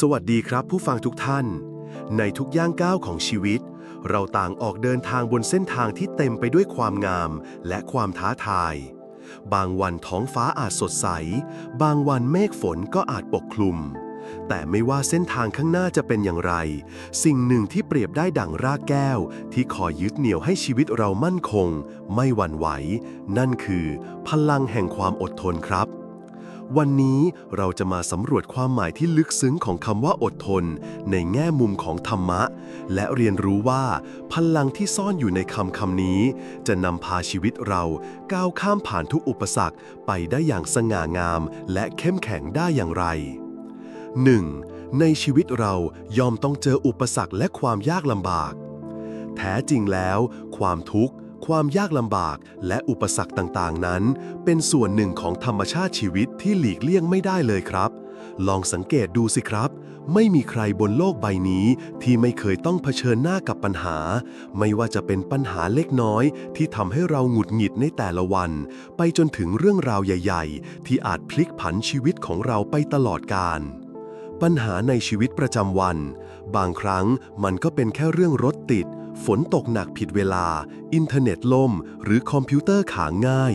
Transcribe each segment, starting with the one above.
สวัสดีครับผู้ฟังทุกท่าน ในทุกย่างก้าวของชีวิต เราต่างออกเดินทางบนเส้นทางที่เต็มไปด้วยความงามและความท้าทาย บางวันท้องฟ้าอาจสดใส บางวันเมฆฝนก็อาจปกคลุม แต่ไม่ว่าเส้นทางข้างหน้าจะเป็นอย่างไร สิ่งหนึ่งที่เปรียบได้ดั่งรากแก้ว ที่คอยยึดเหนี่ยวให้ชีวิตเรามั่นคง ไม่หวั่นไหว นั่นคือ พลังแห่งความอดทนครับ วันนี้เราจะมาสำรวจความหมายที่ลึกซึ้งของคำว่าอดทน ในแง่มุมของธรรมะ และเรียนรู้ว่า พลังที่ซ่อนอยู่ในคำคำนี้ จะนำพาชีวิตเราก้าวข้ามผ่านทุกอุปสรรคไปได้อย่างสง่างาม และเข้มแข็งได้อย่างไร 1. ในชีวิตเรายอมต้องเจออุปสรรคและความยากลำบาก แท้จริงแล้ว ความทุกข์ ความยากลำบากและอุปสรรคต่างๆ นั้น เป็นส่วนหนึ่งของธรรมชาติชีวิตที่หลีกเลี่ยงไม่ได้เลยครับ ลองสังเกตดูสิครับ ไม่มีใครบนโลกใบนี้ที่ไม่เคยต้องเผชิญหน้ากับปัญหา ไม่ว่าจะเป็นปัญหาเล็กน้อย ที่ทำให้เราหงุดหงิดในแต่ละวัน ไปจนถึงเรื่องราวใหญ่ ๆ ที่อาจพลิกผันชีวิตของเราไปตลอดกาลปัญหาในชีวิตประจำวัน บางครั้งมันก็เป็นแค่เรื่องรถติด ฝนตกหนักผิดเวลา อินเทอร์เน็ตล่ม หรือคอมพิวเตอร์ขาง่าย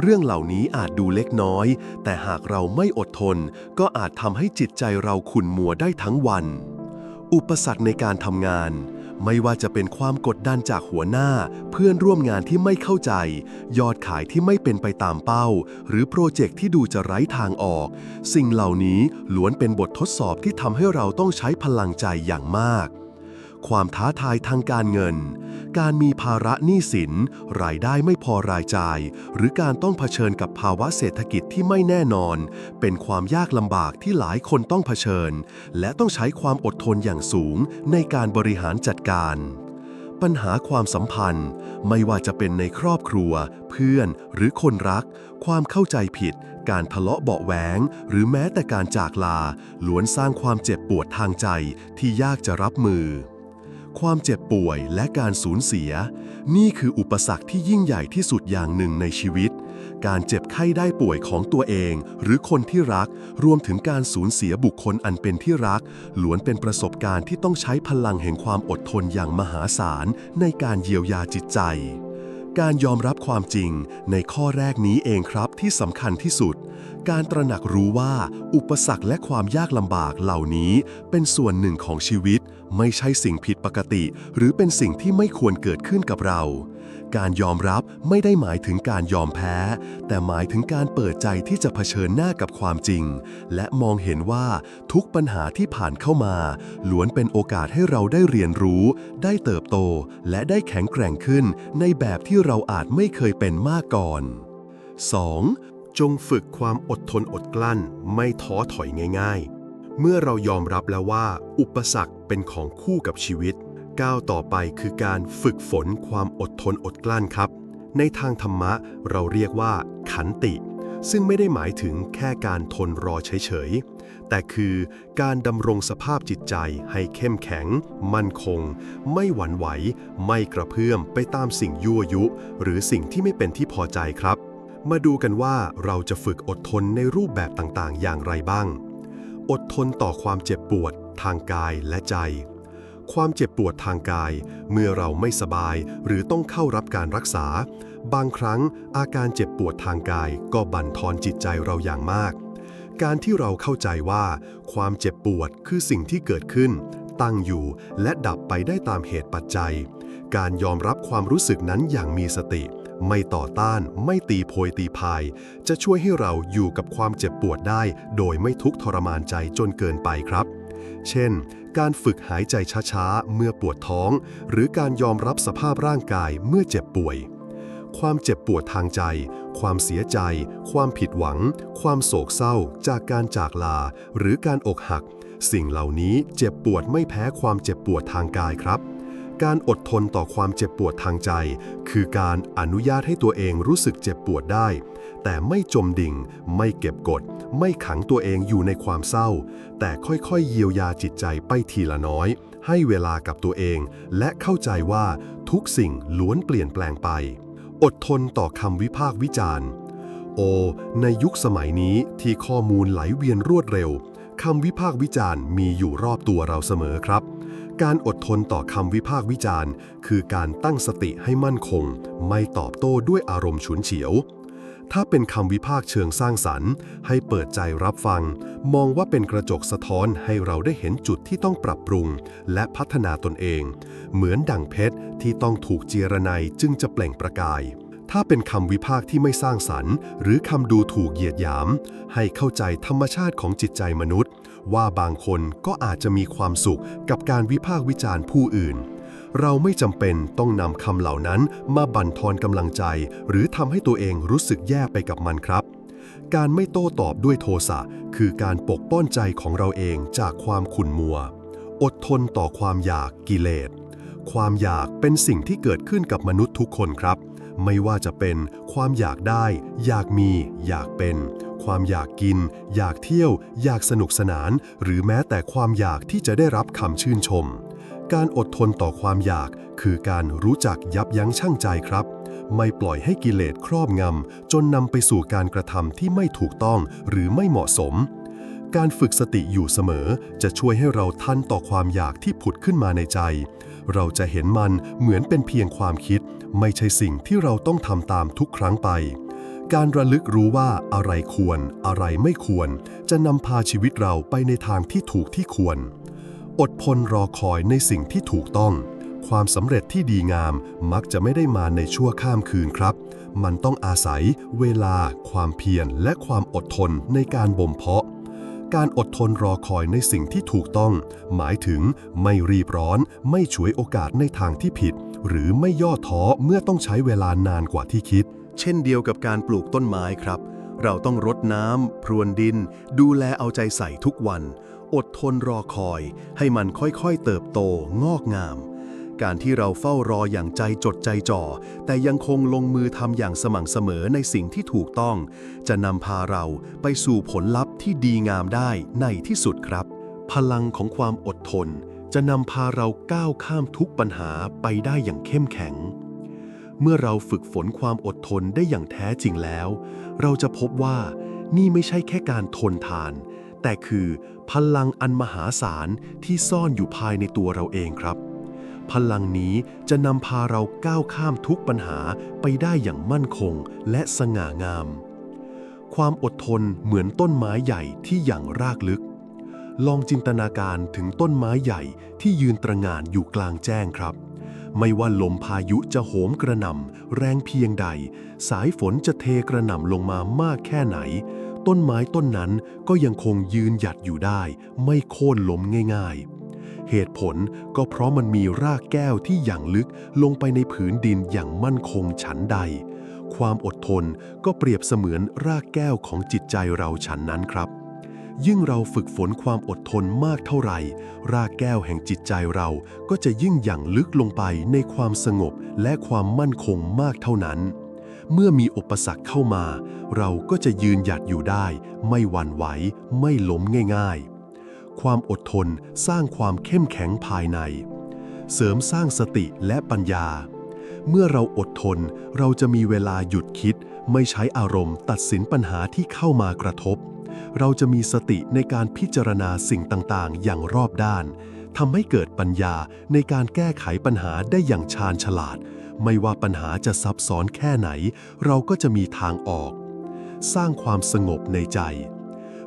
เรื่องเหล่านี้อาจดูเล็กน้อย แต่หากเราไม่อดทน ก็อาจทำให้จิตใจเราขุ่นมัวได้ทั้งวัน อุปสรรคในการทำงาน ไม่ว่าจะเป็นความกดดันจากหัวหน้า เพื่อนร่วมงานที่ไม่เข้าใจ ยอดขายที่ไม่เป็นไปตามเป้า หรือโปรเจกต์ที่ดูจะไร้ทางออก สิ่งเหล่านี้ล้วนเป็นบททดสอบที่ทำให้เราต้องใช้พลังใจอย่างมาก ความท้าทายทางการเงิน การมีภาระหนี้สิน รายได้ไม่พอรายจ่าย หรือการต้องเผชิญกับภาวะเศรษฐกิจที่ไม่แน่นอน เป็นความยากลำบากที่หลายคนต้องเผชิญ และต้องใช้ความอดทนอย่างสูงในการบริหารจัดการปัญหาความสัมพันธ์ ไม่ว่าจะเป็นในครอบครัว เพื่อนหรือคนรัก ความเข้าใจผิด การทะเลาะเบาแหวง หรือแม้แต่การจากลาล้วนสร้างความเจ็บปวดทางใจที่ยากจะรับมือ ความเจ็บป่วยและการสูญเสีย นี่คืออุปสรรคที่ยิ่งใหญ่ที่สุดอย่างหนึ่งในชีวิต การเจ็บไข้ได้ป่วยของตัวเอง หรือคนที่รัก รวมถึงการสูญเสียบุคคลอันเป็นที่รัก ล้วนเป็นประสบการณ์ที่ต้องใช้พลังแห่งความอดทนอย่างมหาศาลในการเยียวยาจิตใจ การยอมรับความจริงในข้อแรกนี้เองครับที่สำคัญที่สุดการตระหนักรู้ว่า อุปสรรคและความยากลำบากเหล่านี้เป็นส่วนหนึ่งของชีวิต ไม่ใช่สิ่งผิดปกติ หรือเป็นสิ่งที่ไม่ควรเกิดขึ้นกับเรา การยอมรับไม่ได้หมายถึงการยอมแพ้ แต่หมายถึงการเปิดใจที่จะเผชิญหน้ากับความจริง และมองเห็นว่าทุกปัญหาที่ผ่านเข้ามาล้วนเป็นโอกาสให้เราได้เรียนรู้ ได้เติบโต และได้แข็งแกร่งขึ้น ในแบบที่เราอาจไม่เคยเป็นมาก่อน 2. จงฝึกความอดทนอดกลั้น ไม่ท้อถอยง่าย ๆ เมื่อเรายอมรับแล้วว่า อุปสรรคเป็นของคู่กับชีวิต ก้าวต่อไปคือการฝึกฝนความอดทนอดกลั้นครับ ในทางธรรมะเราเรียกว่า ขันติ ซึ่งไม่ได้หมายถึงแค่การทนรอเฉยๆ แต่คือการดำรงสภาพจิตใจให้เข้มแข็ง มั่นคง ไม่หวั่นไหว ไม่กระเพื่อมไปตามสิ่งยั่วยุ หรือสิ่งที่ไม่เป็นที่พอใจครับ มาดูกันว่าเราจะฝึกอดทนในรูปแบบต่างๆ อย่างไรบ้าง อดทนต่อความเจ็บปวด ทางกายและใจ ความเจ็บปวดทางกาย เมื่อเราไม่สบายหรือต้องเข้ารับการรักษา บางครั้งอาการเจ็บปวดทางกายก็บั่นทอนจิตใจเราอย่างมาก การที่เราเข้าใจว่า ความเจ็บปวดคือสิ่งที่เกิดขึ้น ตั้งอยู่และดับไปได้ตามเหตุปัจจัย การยอมรับความรู้สึกนั้นอย่างมีสติ ไม่ต่อต้าน ไม่ตีโพยตีพาย จะช่วยให้เราอยู่กับความเจ็บปวดได้ โดยไม่ทุกข์ทรมานใจจนเกินไปครับ เช่น การฝึกหายใจช้าๆ เมื่อปวดท้อง หรือการยอมรับสภาพร่างกายเมื่อเจ็บป่วย ความเจ็บปวดทางใจ ความเสียใจ ความผิดหวัง ความโศกเศร้า จากการจากลา หรือการอกหัก สิ่งเหล่านี้เจ็บปวดไม่แพ้ความเจ็บปวดทางกายครับ การอดทนต่อความเจ็บปวดทางใจ คือการอนุญาตให้ตัวเองรู้สึกเจ็บปวดได้ แต่ไม่จมดิ่ง ไม่เก็บกด ไม่ขังตัวเองอยู่ในความเศร้า แต่ค่อยๆเยียวยาจิตใจไปทีละน้อย ให้เวลากับตัวเอง และเข้าใจว่าทุกสิ่งล้วนเปลี่ยนแปลงไป อดทนต่อคำวิพากษ์วิจารณ์ โอ ในยุคสมัยนี้ที่ข้อมูลไหลเวียนรวดเร็วคำวิพากษ์วิจารณ์มีอยู่รอบตัวเราเสมอครับ การอดทนต่อคำวิพากษ์วิจารณ์ คือการตั้งสติให้มั่นคง ไม่ตอบโต้ด้วยอารมณ์ฉุนเฉียว ถ้าเป็นคำวิพากษ์เชิงสร้างสรรค์ ให้เปิดใจรับฟัง มองว่าเป็นกระจกสะท้อนให้เราได้เห็นจุดที่ต้องปรับปรุง และพัฒนาตนเอง เหมือนดั่งเพชรที่ต้องถูกเจียรไนยจึงจะเปล่งประกายถ้าเป็นคำวิพากษ์ที่ไม่สร้างสรรค์ หรือคำดูถูกเหยียดหยาม ให้เข้าใจธรรมชาติของจิตใจมนุษย์ ว่าบางคนก็อาจจะมีความสุขกับการวิพากษ์วิจารณ์ผู้อื่น เราไม่จำเป็นต้องนำคำเหล่านั้นมาบั่นทอนกำลังใจ หรือทำให้ตัวเองรู้สึกแย่ไปกับมันครับ การไม่โต้ตอบด้วยโทสะคือการปกป้องใจของเราเองจากความขุ่นมัว อดทนต่อความอยากกิเลสความอยากเป็นสิ่งที่เกิดขึ้นกับมนุษย์ทุกคนครับ ไม่ว่าจะเป็นความอยากได้ อยากมี อยากเป็น ความอยากกิน อยากเที่ยว อยากสนุกสนาน หรือแม้แต่ความอยากที่จะได้รับคำชื่นชม การอดทนต่อความอยาก คือการรู้จักยับยั้งชั่งใจครับ ไม่ปล่อยให้กิเลสครอบงำจนนำไปสู่การกระทำที่ไม่ถูกต้องหรือไม่เหมาะสม การฝึกสติอยู่เสมอ จะช่วยให้เราทันต่อความอยากที่ผุดขึ้นมาในใจ เราจะเห็นมันเหมือนเป็นเพียงความคิด ไม่ใช่สิ่งที่เราต้องทำตามทุกครั้งไป การระลึกรู้ว่าอะไรควร อะไรไม่ควร จะนำพาชีวิตเราไปในทางที่ถูกที่ควร อดทนรอคอยในสิ่งที่ถูกต้อง ความสำเร็จที่ดีงามมักจะไม่ได้มาในชั่วข้ามคืนครับ มันต้องอาศัย เวลา ความเพียรและความอดทนในการบ่มเพาะ การอดทนรอคอยในสิ่งที่ถูกต้อง หมายถึงไม่รีบร้อน ไม่ฉวยโอกาสในทางที่ผิด หรือไม่ย่อท้อเมื่อต้องใช้เวลานานกว่าที่คิด เช่นเดียวกับการปลูกต้นไม้ครับ เราต้องรดน้ำพรวนดิน ดูแลเอาใจใส่ทุกวัน อดทนรอคอย ให้มันค่อยๆเติบโตงอกงาม การที่เราเฝ้ารออย่างใจจดใจจ่อ แต่ยังคงลงมือทำอย่างสม่ำเสมอในสิ่งที่ถูกต้อง จะนำพาเราไปสู่ผลลัพธ์ที่ดีงามได้ในที่สุดครับ พลังของความอดทน จะนำพาเราก้าวข้ามทุกปัญหาไปได้อย่างเข้มแข็ง เมื่อเราฝึกฝนความอดทนได้อย่างแท้จริงแล้ว เราจะพบว่านี่ไม่ใช่แค่การทนทาน แต่คือพลังอันมหาศาลที่ซ่อนอยู่ภายในตัวเราเองครับ พลังนี้จะนำพาเราก้าวข้ามทุกปัญหาไปได้อย่างมั่นคงและสง่างาม ความอดทนเหมือนต้นไม้ใหญ่ที่อย่างรากลึก ลองจินตนาการถึงต้นไม้ใหญ่ที่ยืนตระหง่านอยู่กลางแจ้งครับ ไม่ว่าลมพายุจะโหมกระหน่ำแรงเพียงใด สายฝนจะเทกระหน่ำลงมามากแค่ไหน ต้นไม้ต้นนั้นก็ยังคงยืนหยัดอยู่ได้ ไม่โค่นล้มง่ายๆ เหตุผลก็เพราะมันมีรากแก้วที่อย่างลึกลงไปในผืนดินอย่างมั่นคงฉันใด ความอดทนก็เปรียบเสมือนรากแก้วของจิตใจเราฉันนั้นครับ ยิ่งเราฝึกฝนความอดทนมากเท่าไหร่ รากแก้วแห่งจิตใจเราก็จะยิ่งหยั่งลึกลงไปในความสงบและความมั่นคงมากเท่านั้น เมื่อมีอุปสรรคเข้ามา เราก็จะยืนหยัดอยู่ได้ ไม่หวั่นไหว ไม่ล้มง่าย ๆ ความอดทนสร้างความเข้มแข็งภายใน เสริมสร้างสติและปัญญา เมื่อเราอดทนเราจะมีเวลาหยุดคิด ไม่ใช้อารมณ์ตัดสินปัญหาที่เข้ามากระทบ เราจะมีสติในการพิจารณาสิ่งต่างๆ อย่างรอบด้านทำให้เกิดปัญญาในการแก้ไขปัญหาได้อย่างชาญฉลาด ไม่ว่าปัญหาจะซับซ้อนแค่ไหน เราก็จะมีทางออก สร้างความสงบในใจ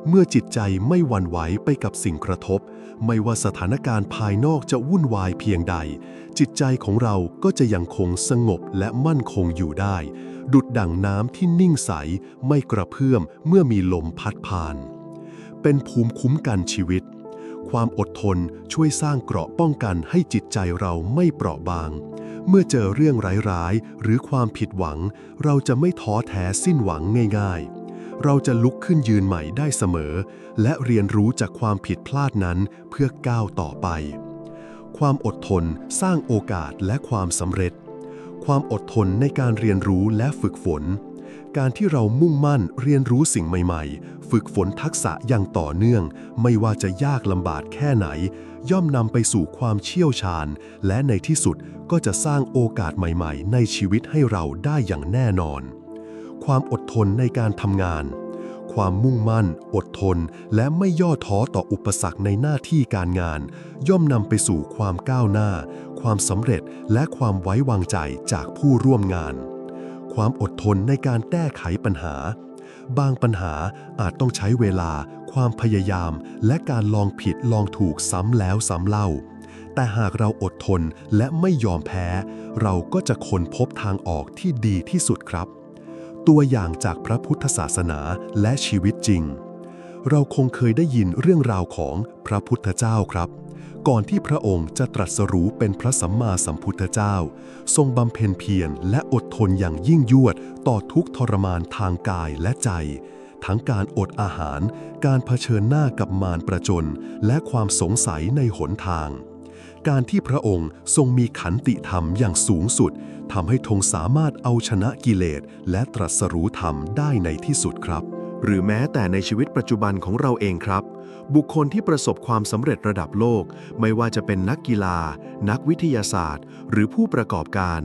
เมื่อจิตใจไม่หวั่นไหวไปกับสิ่งกระทบ ไม่ว่าสถานการณ์ภายนอกจะวุ่นวายเพียงใด จิตใจของเราก็จะยังคงสงบและมั่นคงอยู่ได้ ดุดดั่งน้ำที่นิ่งใสไม่กระเพื่อมเมื่อมีลมพัดผ่าน เป็นภูมิคุ้มกันชีวิต ความอดทนช่วยสร้างเกราะป้องกันให้จิตใจเราไม่เปราะบาง เมื่อเจอเรื่องร้ายๆ หรือความผิดหวัง เราจะไม่ท้อแท้สิ้นหวังง่ายๆเราจะลุกขึ้นยืนใหม่ได้เสมอ และเรียนรู้จากความผิดพลาดนั้นเพื่อก้าวต่อไป ความอดทนสร้างโอกาสและความสำเร็จ ความอดทนในการเรียนรู้และฝึกฝน การที่เรามุ่งมั่นเรียนรู้สิ่งใหม่ๆ ฝึกฝนทักษะอย่างต่อเนื่อง ไม่ว่าจะยากลำบากแค่ไหน ย่อมนำไปสู่ความเชี่ยวชาญ และในที่สุดก็จะสร้างโอกาสใหม่ๆ ในชีวิตให้เราได้อย่างแน่นอน ความอดทนในการทำงาน ความมุ่งมั่น อดทน และไม่ย่อท้อต่ออุปสรรคในหน้าที่การงาน ย่อมนำไปสู่ความก้าวหน้า ความสำเร็จและความไว้วางใจจากผู้ร่วมงาน ความอดทนในการแก้ไขปัญหา บางปัญหาอาจต้องใช้เวลา ความพยายาม และการลองผิดลองถูกซ้ำแล้วซ้ำเล่า แต่หากเราอดทนและไม่ยอมแพ้ เราก็จะค้นพบทางออกที่ดีที่สุดครับ ตัวอย่างจากพระพุทธศาสนาและชีวิตจริง เราคงเคยได้ยินเรื่องราวของพระพุทธเจ้าครับ ก่อนที่พระองค์จะตรัสรู้เป็นพระสัมมาสัมพุทธเจ้า ทรงบำเพ็ญเพียรและอดทนอย่างยิ่งยวดต่อทุกทรมานทางกายและใจ ทั้งการอดอาหาร การเผชิญหน้ากับมารประจน และความสงสัยในหนทาง การที่พระองค์ทรงมีขันติธรรมอย่างสูงสุดทำให้ทงสามารถเอาชนะกิเลสและตรัสรู้ธรรมได้ในที่สุดครับ หรือแม้แต่ในชีวิตปัจจุบันของเราเองครับ บุคคลที่ประสบความสำเร็จระดับโลก ไม่ว่าจะเป็นนักกีฬา นักวิทยาศาสตร์ หรือผู้ประกอบการ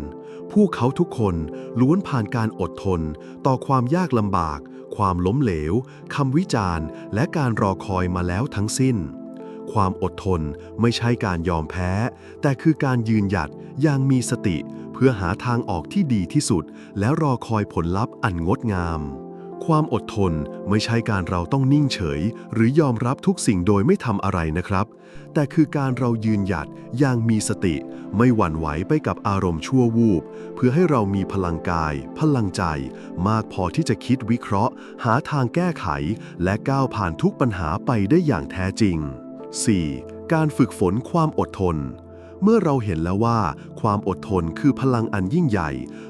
ผู้เขาทุกคนล้วนผ่านการอดทน ต่อความยากลำบาก ความล้มเหลวคำวิจารณ์ และการรอคอยมาแล้วทั้งสิ้น ความอดทนไม่ใช่การยอมแพ้ แต่คือการยืนหยัดอย่างมีสติ เพื่อหาทางออกที่ดีที่สุด และรอคอยผลลัพธ์อันงดงาม ความอดทนไม่ใช่การเราต้องนิ่งเฉย หรือยอมรับทุกสิ่งโดยไม่ทำอะไรนะครับ แต่คือการเรายืนหยัดอย่างมีสติ ไม่หวั่นไหวไปกับอารมณ์ชั่ววูบ เพื่อให้เรามีพลังกาย พลังใจ มากพอที่จะคิดวิเคราะห์ หาทางแก้ไข และก้าวผ่านทุกปัญหาไปได้อย่างแท้จริง 4. การฝึกฝนความอดทนเมื่อเราเห็นแล้วว่า ความอดทนคือพลังอันยิ่งใหญ่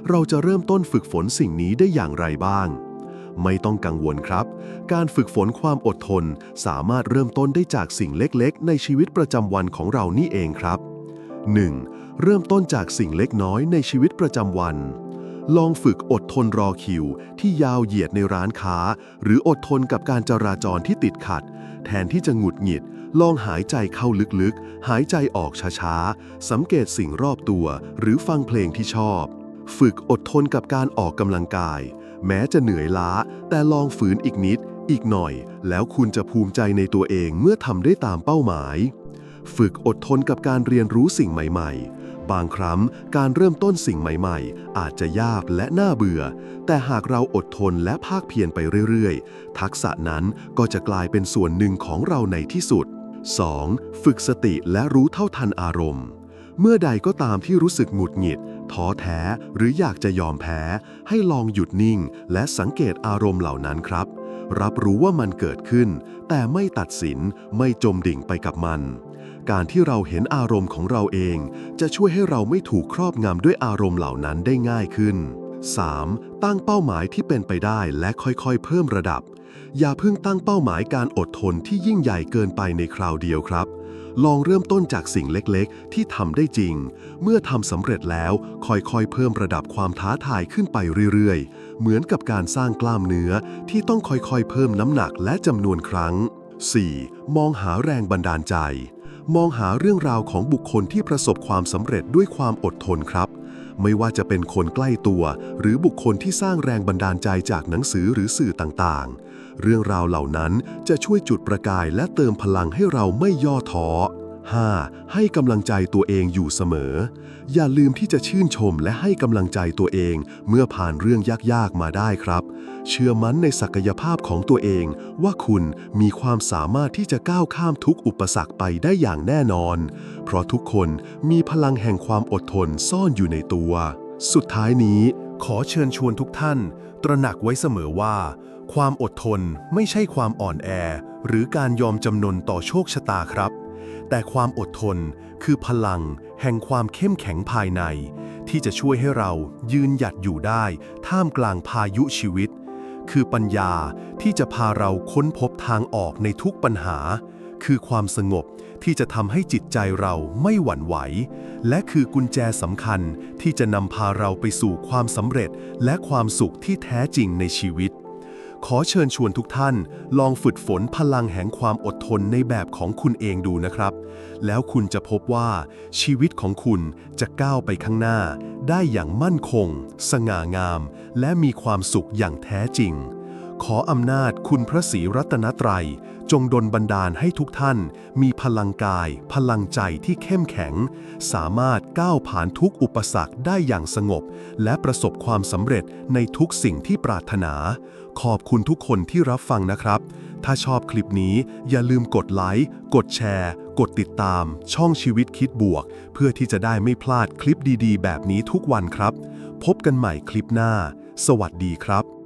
เราจะเริ่มต้นฝึกฝนสิ่งนี้ได้อย่างไรบ้าง ไม่ต้องกังวลครับ การฝึกฝนความอดทน สามารถเริ่มต้นได้จากสิ่งเล็กๆ ในชีวิตประจำวันของเรานี่เองครับ 1. เริ่มต้นจากสิ่งเล็กน้อยในชีวิตประจำวัน ลองฝึกอดทนรอคิว ที่ยาวเหยียดในร้านค้า หรืออดทนกับการจราจรที่ติดขัด แทนที่จะหงุดหงิด ลองหายใจเข้าลึกๆ หายใจออกช้าๆ สังเกตสิ่งรอบตัว หรือฟังเพลงที่ชอบ ฝึกอดทนกับการออกกำลังกาย แม้จะเหนื่อยล้า แต่ลองฝืนอีกนิด อีกหน่อย แล้วคุณจะภูมิใจในตัวเองเมื่อทำได้ตามเป้าหมาย ฝึกอดทนกับการเรียนรู้สิ่งใหม่ๆ บางครั้งการเริ่มต้นสิ่งใหม่ๆ อาจจะยากและน่าเบื่อ แต่หากเราอดทนและภาคเพียรไปเรื่อยๆ ทักษะนั้นก็จะกลายเป็นส่วนหนึ่งของเราในที่สุด 2. ฝึกสติและรู้เท่าทันอารมณ์ เมื่อใดก็ตามที่รู้สึกหงุดหงิด ท้อแท้หรืออยากจะยอมแพ้ ให้ลองหยุดนิ่ง และสังเกตอารมณ์เหล่านั้นครับ รับรู้ว่ามันเกิดขึ้น แต่ไม่ตัดสินไม่จมดิ่งไปกับมัน การที่เราเห็นอารมณ์ของเราเอง จะช่วยให้เราไม่ถูกครอบงำด้วยอารมณ์เหล่านั้นได้ง่ายขึ้น 3. ตั้งเป้าหมายที่เป็นไปได้และค่อยๆ เพิ่มระดับ อย่าเพิ่งตั้งเป้าหมายการอดทนที่ยิ่งใหญ่เกินไปในคราวเดียวครับ ลองเริ่มต้นจากสิ่งเล็กๆ ที่ทำได้จริง เมื่อทำสำเร็จแล้วค่อยๆ เพิ่มระดับความท้าทายขึ้นไปเรื่อยๆ เหมือนกับการสร้างกล้ามเนื้อที่ต้องค่อยๆ เพิ่มน้ำหนักและจำนวนครั้ง 4. มองหาแรงบันดาลใจ มองหาเรื่องราวของบุคคลที่ประสบความสำเร็จด้วยความอดทนครับ ไม่ว่าจะเป็นคนใกล้ตัว หรือบุคคลที่สร้างแรงบันดาลใจจากหนังสือหรือสื่อต่างๆ เรื่องราวเหล่านั้นจะช่วยจุดประกายและเติมพลังให้เราไม่ย่อท้อ 5. ให้กำลังใจตัวเองอยู่เสมอ อย่าลืมที่จะชื่นชมและให้กำลังใจตัวเอง เมื่อผ่านเรื่องยากๆมาได้ครับ เชื่อมั่นในศักยภาพของตัวเอง ว่าคุณมีความสามารถที่จะก้าวข้ามทุกอุปสรรคไปได้อย่างแน่นอน เพราะทุกคนมีพลังแห่งความอดทนซ่อนอยู่ในตัว สุดท้ายนี้ ขอเชิญชวนทุกท่าน ตระหนักไว้เสมอว่า ความอดทนไม่ใช่ความอ่อนแอ หรือการยอมจำนนต่อโชคชะตาครับ แต่ความอดทนคือพลังแห่งความเข้มแข็งภายใน ที่จะช่วยให้เรายืนหยัดอยู่ได้ ท่ามกลางพายุชีวิต คือปัญญาที่จะพาเราค้นพบทางออกในทุกปัญหา คือความสงบ ที่จะทำให้จิตใจเราไม่หวั่นไหว และคือกุญแจสำคัญที่จะนำพาเราไปสู่ความสำเร็จและความสุขที่แท้จริงในชีวิต ขอเชิญชวนทุกท่าน ลองฝึกฝนพลังแห่งความอดทนในแบบของคุณเองดูนะครับ แล้วคุณจะพบว่า ชีวิตของคุณจะก้าวไปข้างหน้า ได้อย่างมั่นคง สง่างาม และมีความสุขอย่างแท้จริง ขออำนาจคุณพระศรีรัตนตรัย จงดลบันดาลให้ทุกท่าน มีพลังกาย พลังใจที่เข้มแข็ง สามารถก้าวผ่านทุกอุปสรรคได้อย่างสงบ และประสบความสำเร็จในทุกสิ่งที่ปรารถนา ขอบคุณทุกคนที่รับฟังนะครับ ถ้าชอบคลิปนี้อย่าลืมกดไลค์กดแชร์ กดติดตาม ช่องชีวิตคิดบวก เพื่อที่จะได้ไม่พลาดคลิปดีๆ แบบนี้ทุกวันครับ พบกันใหม่คลิปหน้า สวัสดีครับ